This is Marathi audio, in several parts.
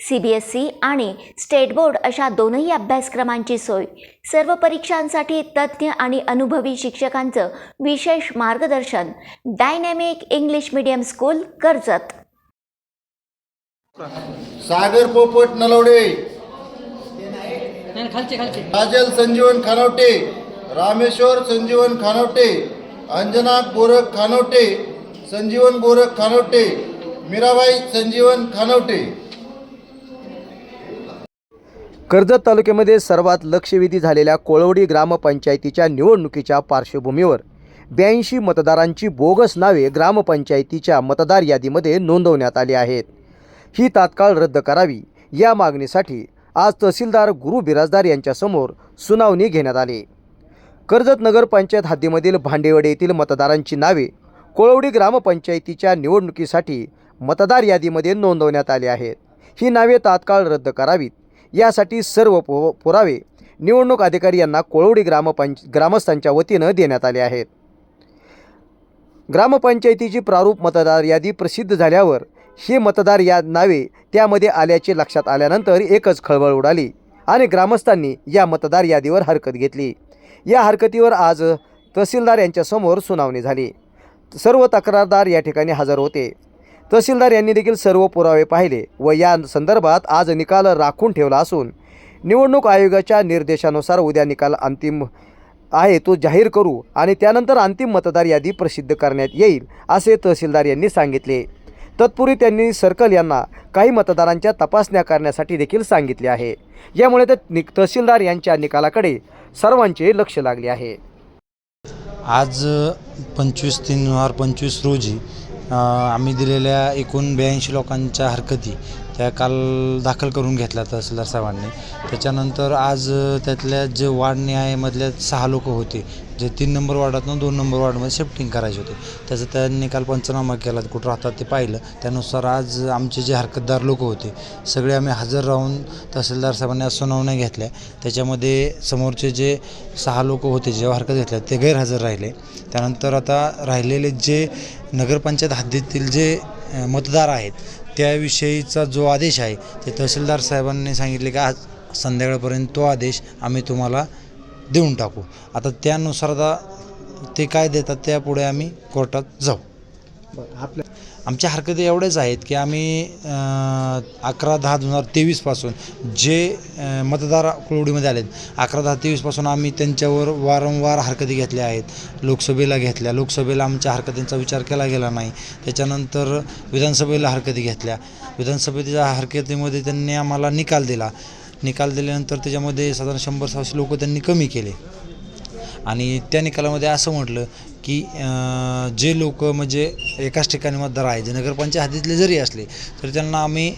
सी बी एस सी आणि स्टेट बोर्ड अशा दोनही अभ्यासक्रमांची सोय. सर्व परीक्षांसाठी तज्ज्ञ आणि अनुभवी शिक्षकांचं विशेष मार्गदर्शन. Dynamic English medium school Karjat. Sagar Popat Nalawade. नाही खालचे खालचे. काजल संजीवन खानवटे. रामेश्वर संजीवन खानवटे. अंजना गोरख खानवटे. संजीवन गोरख खानवटे. मीराबाई संजीवन खानवटे. कर्जत तालुक्यामध्ये सर्वात लक्षवेधी झालेल्या कोळवडी ग्रामपंचायतीच्या निवडणुकीच्या पार्श्वभूमीवर ब्याऐंशी मतदारांची बोगस नावे ग्रामपंचायतीच्या मतदार यादीमध्ये नोंदवण्यात आली आहेत. ही तात्काळ रद्द करावी या मागणीसाठी आज तहसीलदार गुरु बिराजदार यांच्यासमोर सुनावणी घेण्यात आली. कर्जत नगरपंचायत हद्दीमधील भांडेवडे येथील मतदारांची नावे कोळवडी ग्रामपंचायतीच्या निवडणुकीसाठी मतदार यादीमध्ये नोंदवण्यात आली आहेत. ही नावे तात्काळ रद्द करावीत यासाठी सर्व पु पुरावे निवडणूक अधिकारी यांना कोळवडी ग्रामपंच ग्रामस्थांच्या वतीनं देण्यात आले आहेत. ग्रामपंचायतीची प्रारूप मतदार यादी प्रसिद्ध झाल्यावर ही मतदार या नावे त्यामध्ये आल्याचे लक्षात आल्यानंतर एकच खळबळ उडाली आणि ग्रामस्थांनी या मतदार यादीवर हरकत घेतली. या हरकतीवर आज तहसीलदार यांच्यासमोर सुनावणी झाली. सर्व तक्रारदार या ठिकाणी हजर होते. तहसीलदार यांनी देखील सर्व पुरावे पाहिले व या संदर्भात आज निकाल राखून ठेवला असून निवडणूक आयोगाच्या निर्देशानुसार उद्या निकाल अंतिम आहे तो जाहीर करू आणि त्यानंतर अंतिम मतदार यादी प्रसिद्ध करण्यात येईल असे तहसीलदार यांनी सांगितले. तत्पूर्वी त्यांनी सर्कल यांना काही मतदारांच्या तपासण्या करण्यासाठी देखील सांगितले आहे. यामुळे ते नि तहसीलदार यांच्या निकालाकडे सर्वांचे लक्ष लागले आहे. आज पंचवीस तीन हजार पंचवीस रोजी आम्ही दिलेल्या एकूण ब्याऐंशी लोकांच्या हरकती. त्या काल दाखल करून घेतल्या तहसीलदार साहेबांनी. त्याच्यानंतर आज त्यातल्या जे वार्ड न्यायामधल्या सहा लोक होते जे तीन नंबर वार्डातून दोन नंबर वार्डमध्ये शिफ्टिंग करायचे होते. त्याचं त्यांनी काल पंचनामा केला कुठं राहतात ते पाहिलं. त्यानुसार आज आमचे जे हरकतदार लोक होते सगळे आम्ही हजर राहून तहसीलदार साहेबांनी आज सुनावण्या घेतल्या. त्याच्यामध्ये समोरचे जे सहा लोक होते जेव्हा हरकत घेतल्या ते गैरहजर राहिले. त्यानंतर आता राहिलेले जे नगरपंचायत हद्दीतील जे मतदार आहेत. त्याविषयीचा जो आदेश आहे ते तहसीलदार साहेबांनी सांगितले की आज संध्याकाळपर्यंत तो आदेश आम्ही तुम्हाला देऊन टाकू. आता त्यानुसार आता ते काय देतात त्यापुढे आम्ही कोर्टात जाऊ. आमच्या हरकती एवढ्याच आहेत की आम्ही अकरा दहा दोन हजार तेवीसपासून जे मतदार कुळवडीमध्ये आलेत अकरा दहा तेवीसपासून आम्ही त्यांच्यावर वारंवार हरकती घेतल्या आहेत. लोकसभेला घेतल्या. लोकसभेला आमच्या हरकतींचा विचार केला गेला नाही. त्याच्यानंतर विधानसभेला हरकती घेतल्या. विधानसभेच्या हरकतीमध्ये त्यांनी आम्हाला निकाल दिला. निकाल दिल्यानंतर त्याच्यामध्ये साधारण शंभर सहाशे लोक त्यांनी कमी केले. आणि त्या निकालामध्ये असं म्हटलं की जे लोक म्हणजे एकाच ठिकाणी मतदार आहे जे नगरपंचायत हद्दीतले जरी असले तरी त्यांना आम्ही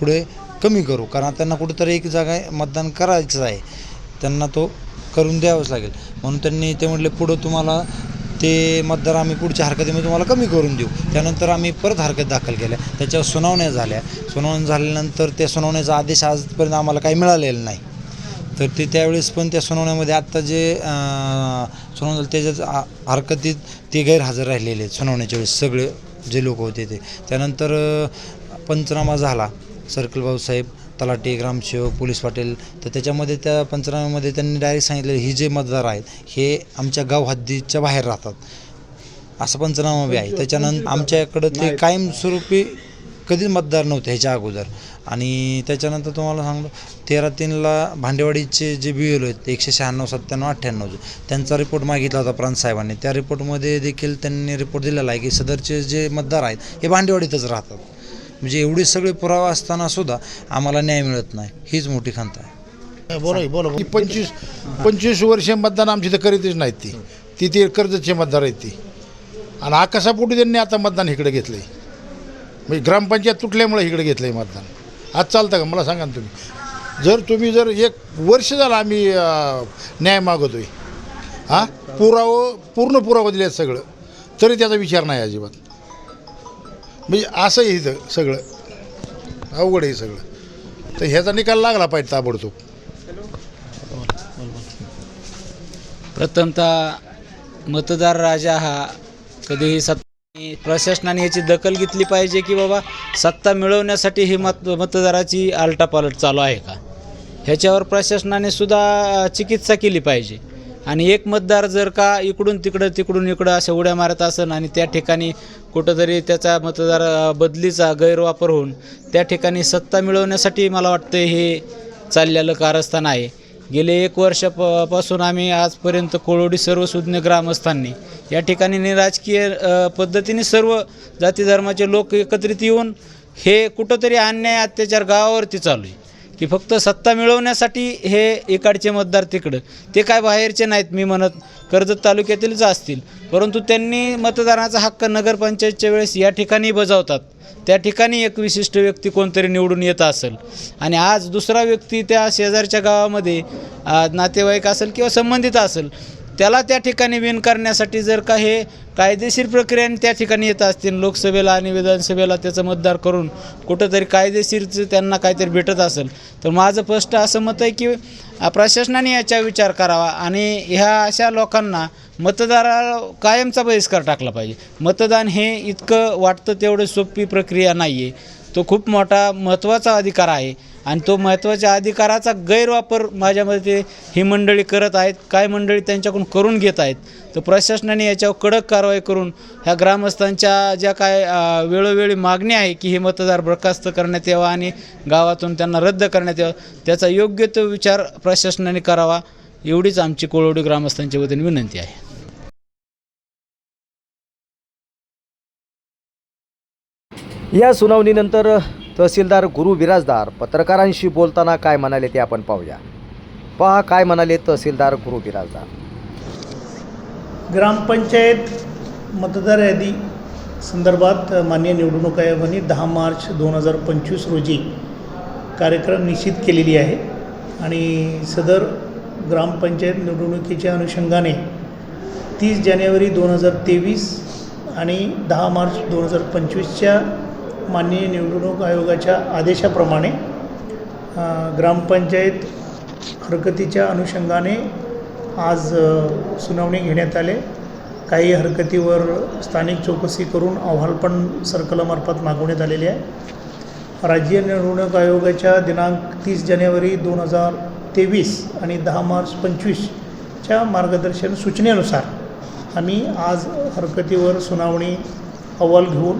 पुढे कमी करू. कारण त्यांना कुठंतरी एक जागा मतदान करायचं आहे. त्यांना तो करून द्यावंच लागेल. म्हणून त्यांनी ते म्हटले पुढं तुम्हाला ते मतदार आम्ही पुढच्या हरकतीमध्ये तुम्हाला कमी करून देऊ. त्यानंतर आम्ही परत हरकत दाखल केल्या. त्याच्यावर सुनावण्या झाल्या. सुनावणी झाल्यानंतर त्या सुनावण्याचा आदेश आजपर्यंत आम्हाला काही मिळालेला नाही. तर ते त्यावेळेस पण त्या सुनावण्यामध्ये आत्ता जे सुनावणी झाली त्याच्यात हरकतीत ते गैरहजर राहिलेले आहेत सुनावण्याच्या वेळेस सगळे जे लोक होते ते. त्यानंतर पंचनामा झाला. सर्कल भाऊसाहेब तलाटे ग्रामसेवक पोलीस पाटील तर त्याच्यामध्ये त्या पंचनाम्यामध्ये त्यांनी डायरेक्ट सांगितलं ही जे मतदार आहेत हे आमच्या गाव हद्दीच्या बाहेर राहतात. असं पंचनामा बी आहे. त्याच्यानंतर आमच्याकडं ते कायमस्वरूपी कधीच मतदार नव्हते ह्याच्या अगोदर. आणि त्याच्यानंतर तुम्हाला सांगतो तेरा तीनला भांडेवाडीचे जे बी एल आहेत एकशे शहाण्णव सत्त्याण्णव अठ्ठ्याण्णवचे त्यांचा रिपोर्ट मागितला होता प्रांतसाहेबांनी त्या रिपोर्टमध्ये देखील त्यांनी रिपोर्ट दिलेला आहे की सदरचे जे मतदार आहेत हे भांडेवाडीतच राहतात. म्हणजे एवढे सगळे पुरावा असताना सुद्धा आम्हाला न्याय मिळत नाही. हीच मोठी खंत आहे. बोला बोला पंचवीस पंचवीस वर्ष मतदान आमची तर करीतच नाहीत ती. ती ते कर्जतचे मतदार आहेत ती. आणि आकाशापोटी त्यांनी आता मतदान इकडे घेतलं आहे म्हणजे ग्रामपंचायत तुटल्यामुळे इकडे घेतलं आहे मतदान. आज चालतं का? मला सांगा ना तुम्ही. जर तुम्ही जर एक वर्ष झालं आम्ही न्याय मागवतो आहे हां? पुरावं पूर्ण पुरावं दिले आहेत सगळं. तरी त्याचा विचार नाही अजिबात. म्हणजे असं आहे इथं सगळं. अवघड आहे सगळं. तर ह्याचा निकाल लागला पाहिजे ताबडतोब. प्रथमतः मतदार राजा हा कधीही सत्ता प्रशासनाने याची दखल घेतली पाहिजे की बाबा सत्ता मिळवण्यासाठी ही मत मतदाराची आलटापालट चालू आहे का? ह्याच्यावर प्रशासनाने सुद्धा चिकित्सा केली पाहिजे. आणि एक मतदार जर का इकडून तिकडं तिकडून इकडं अशा उड्या मारत असेल आणि त्या ठिकाणी कुठंतरी त्याचा मतदार बदलीचा गैरवापर होऊन त्या ठिकाणी सत्ता मिळवण्यासाठी मला वाटतं हे चाललेलं कारस्थान आहे. गेले एक वर्षापासून आम्ही आजपर्यंत कोळोडी सर्व सुज्ञ ग्रामस्थांनी या ठिकाणी निराजकीय पद्धतीने सर्व जाती धर्माचे लोक एकत्रित येऊन हे कुठंतरी अन्याय अत्याचार गावावरती चालू आहे. की फक्त सत्ता मिळवण्यासाठी हे इकडचे मतदार तिकडं. ते काय बाहेरचे नाहीत मी म्हणत कर्जत तालुक्यातीलच असतील. परंतु त्यांनी मतदानाचा हक्क नगरपंचायतच्या वेळेस या ठिकाणी बजावतात. त्या ठिकाणी एक विशिष्ट व्यक्ती कोणतरी निवडून येत असेल. आणि आज दुसरा व्यक्ती त्या शेजारच्या गावामध्ये नातेवाईक असेल किंवा संबंधित असेल त्याला त्या ठिकाणी विन करण्यासाठी जर का हे कायदेशीर प्रक्रियाने त्या ठिकाणी येत असतील लोकसभेला आणि विधानसभेला त्याचं मतदार करून कुठंतरी कायदेशीरचं त्यांना काहीतरी भेटत असेल तर माझं स्पष्ट असं मत आहे की प्रशासनाने याचा विचार करावा आणि ह्या अशा लोकांना मतदारा कायमचा बहिष्कार टाकला पाहिजे. मतदान हे इतकं वाटतं तेवढं सोपी प्रक्रिया नाही आहे तो खूप मोठा महत्त्वाचा अधिकार आहे. आणि तो महत्त्वाच्या अधिकाराचा गैरवापर माझ्या मते ही मंडळी करत आहेत. काय मंडळी त्यांच्याकडून करून घेत आहेत. तर प्रशासनाने याच्यावर कडक कारवाई करून ह्या ग्रामस्थांच्या ज्या काय वेळोवेळी मागणी आहे की हे मतदार बरखास्त करण्यात यावा आणि गावातून त्यांना रद्द करण्यात यावं त्याचा योग्य तो विचार प्रशासनाने करावा एवढीच आमची कोळवडी ग्रामस्थांच्या वतीने विनंती आहे. या सुनावणीनंतर तहसीलदार गुरु बिराजदार पत्रकारांशी बोलताना काय म्हणाले ते आपण पाहूया. पहा काय म्हणाले तहसीलदार गुरु बिराजदार. ग्रामपंचायत मतदार यादी संदर्भात माननीय निवडणूक आयोगाने दहा मार्च दोन हजार पंचवीस रोजी कार्यक्रम निश्चित केलेली आहे आणि सदर ग्रामपंचायत निवडणुकीच्या अनुषंगाने तीस जानेवारी दोन हजार तेवीस आणि दहा मार्च दोन हजार पंचवीसच्या माननीय निवडणूक आयोगाच्या आदेशाप्रमाणे ग्रामपंचायत हरकतीच्या अनुषंगाने आज सुनावणी घेण्यात आले. काही हरकतीवर स्थानिक चौकशी करून अहवाल पण सर्कलमार्फत मागवण्यात आलेले आहे. राज्य निवडणूक आयोगाच्या दिनांक तीस जानेवारी दोन हजार तेवीस आणि दहा मार्च पंचवीसच्या मार्गदर्शन सूचनेनुसार आम्ही आज हरकतीवर सुनावणी अहवाल घेऊन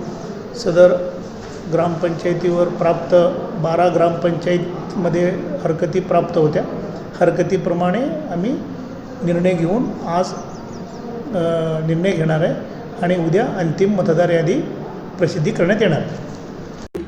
सदर ग्रामपंचायतीवर प्राप्त बारा ग्रामपंचायतमध्ये हरकती प्राप्त होत्या. हरकतीप्रमाणे आम्ही निर्णय घेऊन आज निर्णय घेणार आहे आणि उद्या अंतिम मतदार यादी प्रसिद्धी करण्यात येणार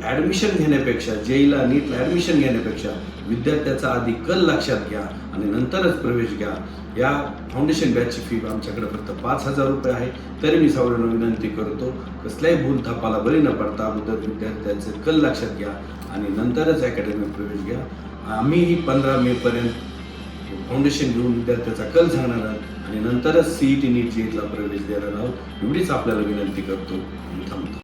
ॲडमिशन घेण्यापेक्षा जेईला नीटला ॲडमिशन घेण्यापेक्षा विद्यार्थ्याचा आधी कल लक्षात घ्या आणि नंतरच प्रवेश घ्या. या फाउंडेशन बॅचची फी आमच्याकडे फक्त पाच हजार रुपये आहे. तरी मी सर्वांना विनंती करतो कसल्याही भूलथापाला बळी न पडता अगोदर विद्यार्थ्यांचे कल लक्षात घ्या आणि नंतरच अकॅडमीत प्रवेश घ्या. आम्हीही पंधरा मेपर्यंत फाउंडेशन घेऊन विद्यार्थ्याचा कल सांगणार आहोत आणि नंतरच सीईटी नीट जेईला प्रवेश देणार आहोत. एवढीच आपल्याला विनंती करतो. आणि थांबतो.